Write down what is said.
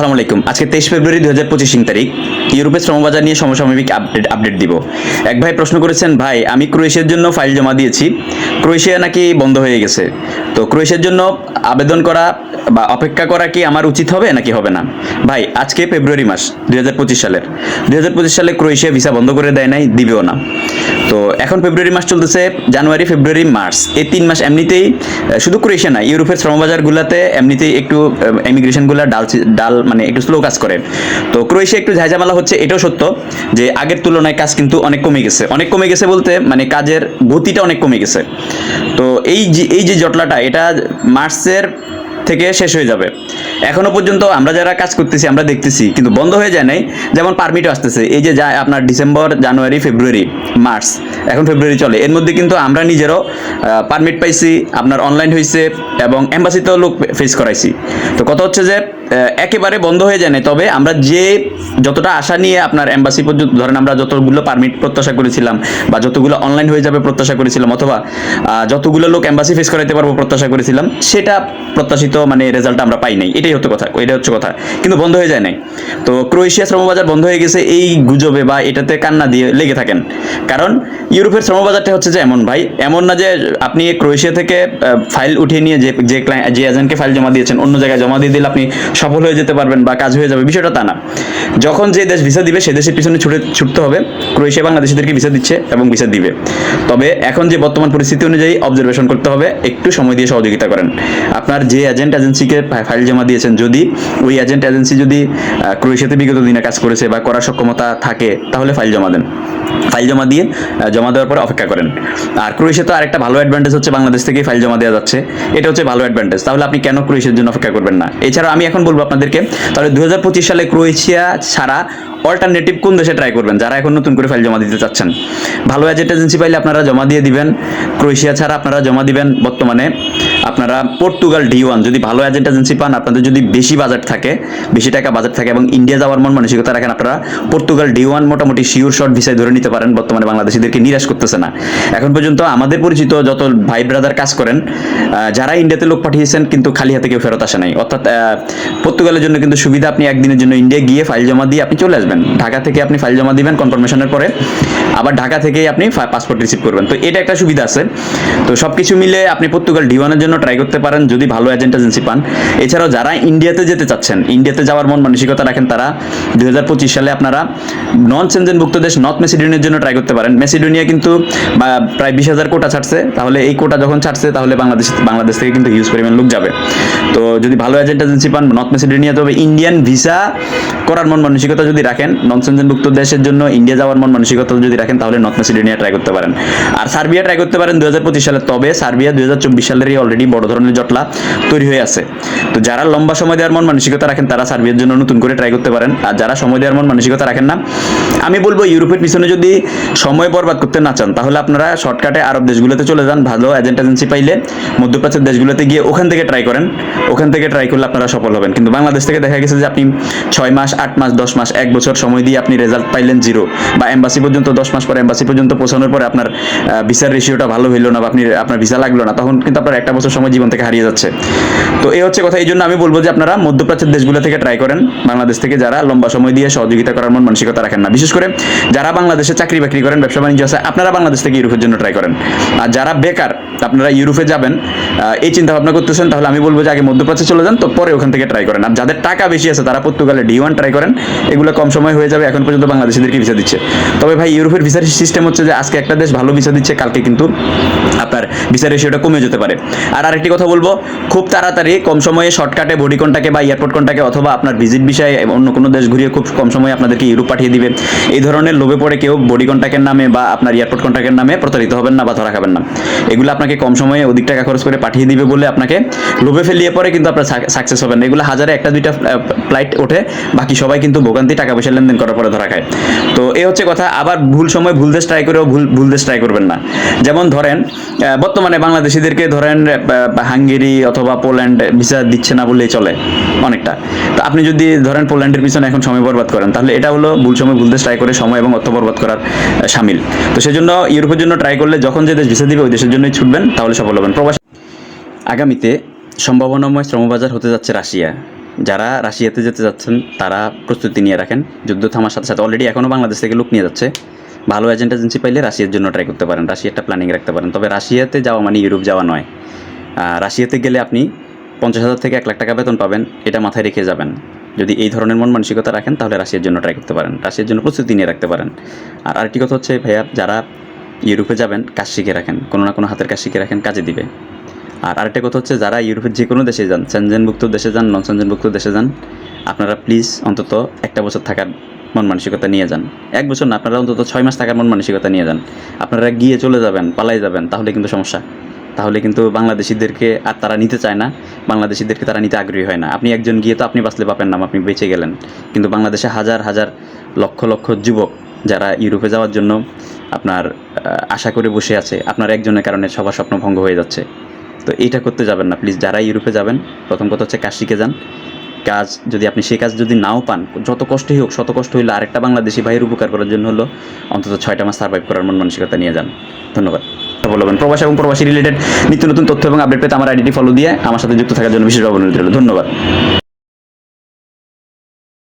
আসসালামু আলাইকুম। আজকে তেইশ ফেব্রুয়ারি দু হাজার পঁচিশ তারিখ। ইউরোপের শ্রমবাজার নিয়ে সমসাময়িক আপডেট আপডেট দিব। এক ভাই প্রশ্ন করেছেন, ভাই, আমি ক্রোয়েশিয়ার জন্য ফাইল জমা দিয়েছি। ক্রোয়েশিয়া নাকি বন্ধ হয়ে গেছে? তো ক্রোয়েশিয়ার জন্য আবেদন করা বা অপেক্ষা করা কি আমার উচিত হবে নাকি হবে না? ভাই, আজকে ফেব্রুয়ারি মাস, দুই হাজার পঁচিশ সালের। দুই হাজার পঁচিশ সালে ক্রোয়েশিয়া ভিসা বন্ধ করে দেয় নাই, দিবেও না। তো এখন ফেব্রুয়ারি মাস চলতেছে, জানুয়ারি, ফেব্রুয়ারি, মার্চ। এই তিন মাস এমনিতেই শুধু ক্রোয়েশিয়া না, ইউরোপের শ্রমবাজারগুলোতে এমনিতেই একটু ইমিগ্রেশনগুলো ডাল ডাল মানে একটু স্লো কাজ করে তো ক্রোয়েশিয়া একটু ঝাইঝামেলা হচ্ছে, এটাও সত্য যে আগের তুলনায় কাজ কিন্তু অনেক কমে গেছে। অনেক কমে গেছে বলতে মানে কাজের গতিটা অনেক কমে গেছে। তো এই যে এই যে জটলাটা, এটা মার্চের থেকে শেষ হয়ে যাবে। এখনও পর্যন্ত আমরা যারা কাজ করতেছি, আমরা দেখতেছি, কিন্তু বন্ধ হয়ে যায় নাই। যেমন পারমিটও আসতেছে। এই যে যা আপনার ডিসেম্বর জানুয়ারি ফেব্রুয়ারি মার্চ এখন ফেব্রুয়ারি চলে। এর মধ্যে কিন্তু আমরা নিজেরও পারমিট পাইছি, আপনার অনলাইন হয়েছে এবং এম্বাসিতেও লোক ফেস করাইছি। তো কথা হচ্ছে যে একেবারে বন্ধ হয়ে যায় না তবে আমরা যে যতটা আশা নিয়ে আপনার এম্বাসি পর্যন্ত, ধরেন আমরা যতগুলো পারমিট প্রত্যাশা করেছিলাম বা যতগুলো অনলাইন হয়ে যাবে প্রত্যাশা করেছিলাম অথবা যতগুলো লোক এম্বাসি ফেস করাইতে পারব প্রত্যাশা করেছিলাম, সেটা প্রত্যাশিত মানে রেজাল্ট আমরা পাই নাই। এটাই হচ্ছে কথা এটা হচ্ছে কথা। কিন্তু বন্ধ হয়ে যায় নাই। তো ক্রোয়েশিয়া শ্রমবাজার বন্ধ হয়ে গেছে এই গুজবে বা এটাতে কান্না দিয়ে লেগে থাকেন। কারণ ইউরোপের শ্রমবাজারটা হচ্ছে যে এমন ভাই, এমন না যে আপনি ক্রোয়েশিয়া থেকে ফাইল উঠিয়ে নিয়ে যে যে যে এজেন্টকে ফাইল জমা দিয়েছেন, অন্য জায়গায় জমা দিয়ে দিলে আপনি সফল হয়ে যেতে পারবেন বা কাজ হয়ে যাবে, বিষয়টা তা না। যখন যে দেশ ভিসা দিবে, সে দেশের পিছনে ছুটে, ছুটতে হবে। ক্রোয়েশিয়া বাংলাদেশিদেরকে ভিসা দিচ্ছে এবং ভিসা দিবে। তবে এখন যে বর্তমান পরিস্থিতি অনুযায়ী অবজারভেশন করতে হবে, একটু সময় দিয়ে সহযোগিতা করেন। আপনার যে এজেন্ট এজেন্সিকে ফাইল জমা দিয়েছেন। যদি ওই এজেন্ট এজেন্সি যদি ক্রোয়েশিয়াতে বিগত দিনে কাজ করেছে বা করার সক্ষমতা থাকে, তাহলে ফাইল জমা দেন। ফাইল জমা দিয়ে জমা দেওয়ার পরে অপেক্ষা করেন। আর ক্রোয়েশিয়া তো আরেকটা ভালো অ্যাডভান্টেজ হচ্ছে বাংলাদেশ থেকে ফাইল জমা দেওয়া যাচ্ছে। এটা হচ্ছে ভালো অ্যাডভান্টেজ তাহলে আপনি কেন ক্রোয়েশিয়ার জন্য অপেক্ষা করবেন না? এছাড়া আমি এখন বলব আপনাদেরকে, তাহলে দু হাজার পঁচিশ সালে ক্রোয়েশিয়া ছাড়া অল্টারনেটিভ কোন দেশে ট্রাই করবেন? যারা এখন নতুন করে ফাইল জমা দিতে চাচ্ছেন। ভালো এজেন্ট এজেন্সি পাইলে আপনারা জমা দিয়ে দিবেন। ক্রোয়েশিয়া ছাড়া আপনারা জমা দিবেন। বর্তমানে আপনারা পর্তুগাল ডি ওয়ান, যদি ভালো এজেন্ট এজেন্সি পান, আপনাদের যদি বেশি বাজেট থাকে, বেশি টাকা বাজেট থাকে এবং ইন্ডিয়া যাওয়ার মন মানসিকতা রাখেন, আপনারা পর্তুগাল ডি ওয়ান মোটামুটি শিওর শর্ট ভিসায় ধরে নিতে পারেন, বর্তমানে বাংলাদেশিদেরকে নিরাশ করতেছে না। এখন পর্যন্ত আমাদের পরিচিত যত ভাই ব্রাদার কাজ করেন যারা ইন্ডিয়াতে লোক পাঠিয়েছেন কিন্তু খালি হাতে কেউ ফেরত আসে নাই। অর্থাৎ পর্তুগালের জন্য কিন্তু সুবিধা আপনি একদিনের জন্য ইন্ডিয়া গিয়ে ফাইল জমা দিয়ে আপনি চলে আসবেন। ঢাকা থেকে আপনি ফাইল জমা দিবেন কনফার্মেশনের পরে। আবার ঢাকা থেকেই আপনি পাসপোর্ট রিসিভ করবেন। তো এটা একটা সুবিধা আছে। তো সব কিছু মিলে আপনি পর্তুগাল ডিওয়ানের জন্য ট্রাই করতে পারেন যদি ভালো এজেন্ট এজেন্সি পান। এছাড়াও যারা ইন্ডিয়াতে যেতে চাচ্ছেন, ইন্ডিয়াতে যাওয়ার মন মানসিকতা রাখেন তারা। দুই হাজার পঁচিশ সালে আপনারা নন সেনজেনভুক্ত দেশ নর্থ মেসিডোনিয়ার জন্য ট্রাই করতে পারেন। মেসিডোনিয়া কিন্তু প্রায় বিশ হাজার কোটা ছাড়ছে। তাহলে এই কোটা যখন ছাড়ছে, তাহলে বাংলাদেশ বাংলাদেশ থেকে কিন্তু হিউজ পরিমাণ লোক যাবে। তো যদি ভালো এজেন্ট এজেন্সি পান নর্থ মেসিডোনিয়া তবে ইন্ডিয়ান ভিসা করার মন মানসিকতা যদি রাখেন নন সেনজেনভুক্ত দেশের জন্য ইন্ডিয়া যাওয়ার মন মানসিকতা যদি রাখেন, তাহলে নর্থ মেসিডোনিয়া ট্রাই করতে পারেন। আর সার্বিয়া ট্রাই করতে পারেন দুই হাজার পঁচিশ সালে, তবে সার্বিয়া দু হাজার চব্বিশ সালেরই অলরেডি বড় ধরনের জটলা তৈরি হয়ে আছে। তো যারা লম্বা সময় দেওয়ার মন মানসিকতা রাখেন, তারা সার্বিয়ার জন্য নতুন করে ট্রাই করতে পারেন। আর যারা সময় দেওয়ার মন মানসিকতা রাখেন না, আমি বলব ইউরোপের পিছনে যদি সময় বরবাদ করতে না চান, তাহলে আপনারা শর্টকাটে আরব দেশগুলোতে চলে যান, ভালো এজেন্ট এজেন্সি পাইলে মধ্যপ্রাচ্যের দেশগুলোতে গিয়ে ওখান থেকে ট্রাই করেন। ওখান থেকে ট্রাই করলে আপনারা সফল হবেন। কিন্তু বাংলাদেশ থেকে দেখা গেছে যে আপনি ছয় মাস, আট মাস, দশ মাস, এক বছর সময় দিয়ে আপনি রেজাল্ট পাইলেন জিরো বা এম্বাসি পর্যন্ত দশ মাস পরে এম্বাসি পর্যন্ত পৌঁছানোর পরে আপনার ভিসার রেশিওটা ভালো হইল না বা আপনি, আপনার ভিসা লাগল না, তখন কিন্তু আপনার একটা বছর সময় জীবন থেকে হারিয়ে যাচ্ছে। তো এই হচ্ছে কথা এই জন্য আমি বলব যে আপনারা মধ্যপ্রাচ্যের দেশগুলো থেকে ট্রাই করেন। বাংলাদেশ থেকে যারা লম্বা সময় দিয়ে সহযোগিতা করার মন মানসিকতা রাখেন না। বিশেষ করে যারা বাংলাদেশে চাকরি বাকরি করেন, ব্যবসা বাণিজ্য আছে, আপনারা বাংলাদেশ থেকে ইউরোপের জন্য ট্রাই করেন। আর যারা বেকার, আপনারা ইউরোপে যাবেন এই চিন্তা ভাবনা করতেছেন, তাহলে আমি বলব যে আগে মধ্যপ্রাচ্যে চলে যান, তো পরে ওখান থেকে ট্রাই করেন। আর যাদের টাকা বেশি আছে, তারা পর্তুগালে ডি ওয়ান ট্রাই করেন। এগুলো কম সময় হয়ে যাবে, এখন পর্যন্ত বাংলাদেশিদেরকে ভিসা দিচ্ছে। তবে ভাই, ইউরোপের ভিসার সিস্টেম হচ্ছে যে, আজকে একটা দেশ ভালো ভিসা দিচ্ছে, কালকে কিন্তু আপনার ভিসা রেশিওটা কমে যেতে পারে। আর আরেকটি কথা বলব, খুব তাড়াতাড়ি কম সময়ে শর্টকাটে বডি কনটাকে বা এয়ারপোর্ট কনটাকে অথবা আপনার ভিজিট বিষয়ে অন্য কোনো দেশ ঘুরিয়ে খুব কম সময়ে আপনাদেরকে ইউরোপ পাঠিয়ে দিবে। এই ধরনের লোভে পড়ে কেউ বডি কন্ট্যাক্টের নামে বা আপনার এয়ারপোর্ট কন্ট্যাক্টের নামে প্রতারিত হবেন না বা ধরা খাবেন না। এগুলো আপনাকে কম সময়ে অধিক টাকা খরচ করে পাঠিয়ে দিবে বলে আপনাকে। লোভে ফেলিয়ে পরে কিন্তু আপনার সাকসেস হবেন না। এগুলো হাজারে একটা দুইটা ফ্লাইট ওঠে, বাকি সবাই কিন্তু ভোগান্তি, টাকা পয়সা লেনদেন করার পরে ধরা খায়। তো এই হচ্ছে কথা, আবার ভুল সময় ভুল দেশ ট্রাই করেও ভুল ভুল দেশ ট্রাই করবেন না। যেমন ধরেন বর্তমানে বাংলাদেশিদেরকে ধরেন হাঙ্গেরি অথবা পোল্যান্ড ভিসা দিচ্ছে না বললেই চলে অনেকটা। তো আপনি যদি ধরেন পোল্যান্ডের পিছনে এখন সময় বরবাদ করেন, তাহলে এটা হলো ভুল সময়, ভুল দেশ ট্রাই করে সময় এবং অর্থ বরবাদ করার সামিল। তো সেজন্য ইউরোপের জন্য ট্রাই করলে যখন যে দেশ ভিসা দিবে, ওই দেশের জন্যই ছুটবেন, তাহলে সফল হবেন। প্রবাস আগামীতে সম্ভাবনাময় শ্রমবাজার হতে যাচ্ছে রাশিয়া। যারা রাশিয়াতে যেতে যাচ্ছেন, তারা প্রস্তুতি নিয়ে রাখেন। যুদ্ধ থামার সাথে সাথে অলরেডি এখনও বাংলাদেশ থেকে লোক নিয়ে যাচ্ছে। ভালো এজেন্ট এজেন্সি পাইলে রাশিয়ার জন্য ট্রাই করতে পারেন। রাশিয়াটা প্ল্যানিং রাখতে পারেন। তবে রাশিয়াতে যাওয়া মানে ইউরোপ যাওয়া নয়। রাশিয়াতে গেলে আপনি পঞ্চাশ হাজার থেকে এক লাখ টাকা বেতন পাবেন। এটা মাথায় রেখে যাবেন। যদি এই ধরনের মন মানসিকতা রাখেন, তাহলে রাশিয়ার জন্য ট্রাই করতে পারেন। রাশিয়ার জন্য প্রস্তুতি নিয়ে রাখতে পারেন। আর আরেকটি কথা হচ্ছে, ভাইয়া, যারা ইউরোপে যাবেন, কাজ শিখে রাখেন। কোনো না কোনো হাতের কাজ শিখে রাখেন, কাজে দিবে। আর আরেকটা কথা হচ্ছে, যারা ইউরোপের যে কোনো দেশে যান সেনজেনভুক্ত দেশে যান নন সেনজেনভুক্ত দেশে যান, আপনারা প্লিজ অন্তত একটা বছর থাকার মন মানসিকতা নিয়ে যান। এক বছর না, আপনারা অন্তত ছয় মাস থাকার মন মানসিকতা নিয়ে যান। আপনারা গিয়ে চলে যাবেন, পালাই যাবেন, তাহলে কিন্তু সমস্যা। তাহলে কিন্তু বাংলাদেশিদেরকে আর তারা নিতে চায় না, বাংলাদেশিদেরকে তারা নিতে আগ্রহী হয় না। আপনি একজন গিয়ে তো আপনি বাঁচলে পাবেন না আপনি বেঁচে গেলেন। কিন্তু বাংলাদেশে হাজার হাজার, লক্ষ লক্ষ যুবক যারা ইউরোপে যাওয়ার জন্য আপনার আশা করে বসে আছে, আপনার একজনের কারণে সবার স্বপ্ন ভঙ্গ হয়ে যাচ্ছে। তো এটা করতে যাবেন না। প্লিজ যারা ইউরোপে যাবেন, প্রথম কথা হচ্ছে কাজ শিখে যান। কাজ যদি আপনি সেই কাজ যদি নাও পান, যত কষ্টই হোক, শত কষ্ট হইলে আরেকটা বাংলাদেশি ভাইয়ের উপকার করার জন্য হলো অন্তত ছয়টা মাস সার্ভাইভ করার মন মানসিকতা নিয়ে যান। ধন্যবাদ। বলবেন। প্রবাসী এবং প্রবাসী রিলেটেড নিত্য নতুন তথ্য এবং আপডেট পেতে আমার আইডিটি ফলো দিয়ে আমার সাথে যুক্ত থাকার জন্য বিশেষভাবে অনুরোধ রইল। ধন্যবাদ।